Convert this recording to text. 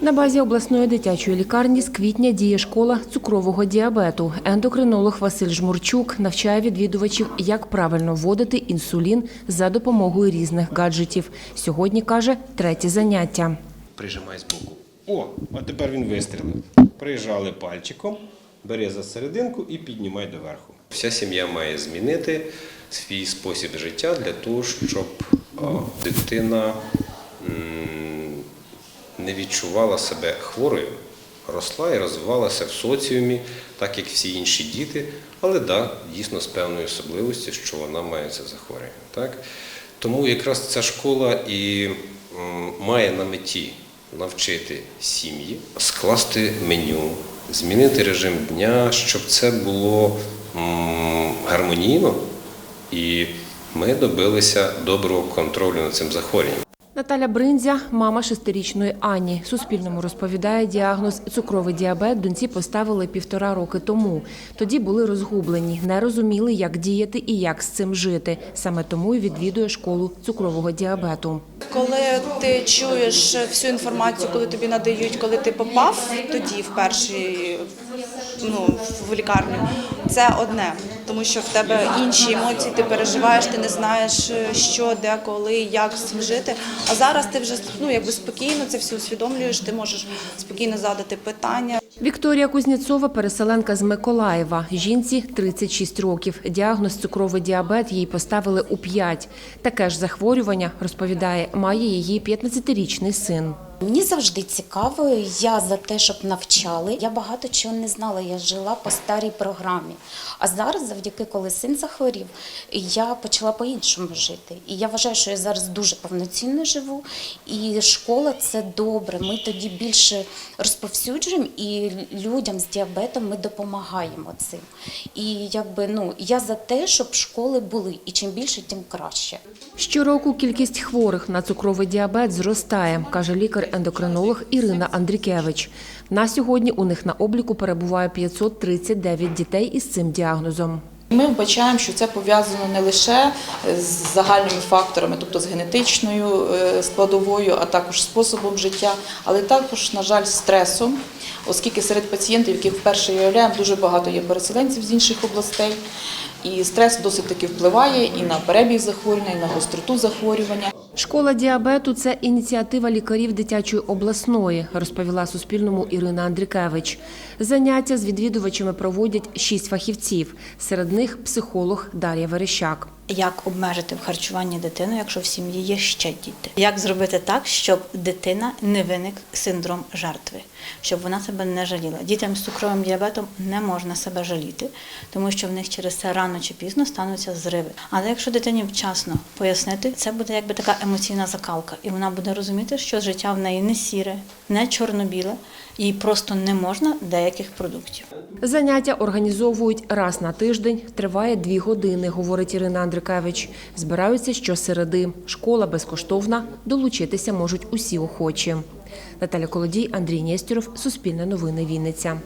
На базі обласної дитячої лікарні з квітня діє школа цукрового діабету. Ендокринолог Василь Жмурчук навчає відвідувачів, як правильно вводити інсулін за допомогою різних гаджетів. Сьогодні каже третє заняття. Прижимай збоку. О, а тепер він вистрілив. Прижали пальчиком, бери за серединку і піднімай доверху. Вся сім'я має змінити свій спосіб життя для того, щоб дитина не відчувала себе хворою, росла і розвивалася в соціумі, так як всі інші діти, але да, дійсно з певною особливістю, що вона має це захворювання. Так? Тому якраз ця школа і має на меті навчити сім'ї, скласти меню, змінити режим дня, щоб це було гармонійно, і ми добилися доброго контролю над цим захворюванням. Наталя Бриндзя, мама шестирічної Ані. Суспільному розповідає, діагноз цукровий діабет доньці поставили півтора роки тому. Тоді були розгублені, не розуміли, як діяти і як з цим жити. Саме тому й відвідує школу цукрового діабету. Коли ти чуєш всю інформацію, коли тобі надають, коли ти попав тоді в перший ну, в лікарню, це одне, тому що в тебе інші емоції, ти переживаєш, ти не знаєш, що, де, коли, як з цим жити. А зараз ти вже ну, якби спокійно це все усвідомлюєш, ти можеш спокійно задати питання. Вікторія Кузнєцова – переселенка з Миколаєва. Жінці 36 років. Діагноз цукровий діабет їй поставили у 5. Таке ж захворювання, розповідає, має її 15-річний син. Мені завжди цікаво, я за те, щоб навчали. Я багато чого не знала, я жила по старій програмі. А зараз, завдяки коли син захворів, я почала по-іншому жити. І я вважаю, що я зараз дуже повноцінно живу. І школа це добре. Ми тоді більше розповсюджуємо і людям з діабетом ми допомагаємо цим. І якби ну я за те, щоб школи були, і чим більше, тим краще. Щороку кількість хворих на цукровий діабет зростає, каже лікар-ендокринолог Ірина Андрікевич. На сьогодні у них на обліку перебуває 539 дітей із цим діагнозом. Ми вбачаємо, що це пов'язано не лише з загальними факторами, тобто з генетичною е, складовою, а також способом життя, але також, на жаль, стресом, оскільки серед пацієнтів, яких вперше уявляємо, дуже багато є переселенців з інших областей. І стрес досить таки впливає і на перебіг захворювання, і на гостроту захворювання. Школа діабету це ініціатива лікарів дитячої обласної, розповіла Суспільному Ірина Андрікевич. Заняття з відвідувачами проводять шість фахівців. Серед них психолог Дар'я Верещак. Як обмежити в харчуванні дитину, якщо в сім'ї є ще діти? Як зробити так, щоб дитина не виник синдром жертви, щоб вона себе не жаліла? Дітям з цукровим діабетом не можна себе жаліти, тому що в них через це рано чи пізно стануться зриви. Але якщо дитині вчасно пояснити, це буде якби така емоційна закалка, і вона буде розуміти, що життя в неї не сіре, не чорно-біле, і просто не можна деяких продуктів. Заняття організовують раз на тиждень, триває дві години, говорить Ірина Андрикевич. Збираються щосереди. Школа безкоштовна, долучитися можуть усі охочі. Наталя Колодій, Андрій Нєстюров, Суспільне новини Вінниця.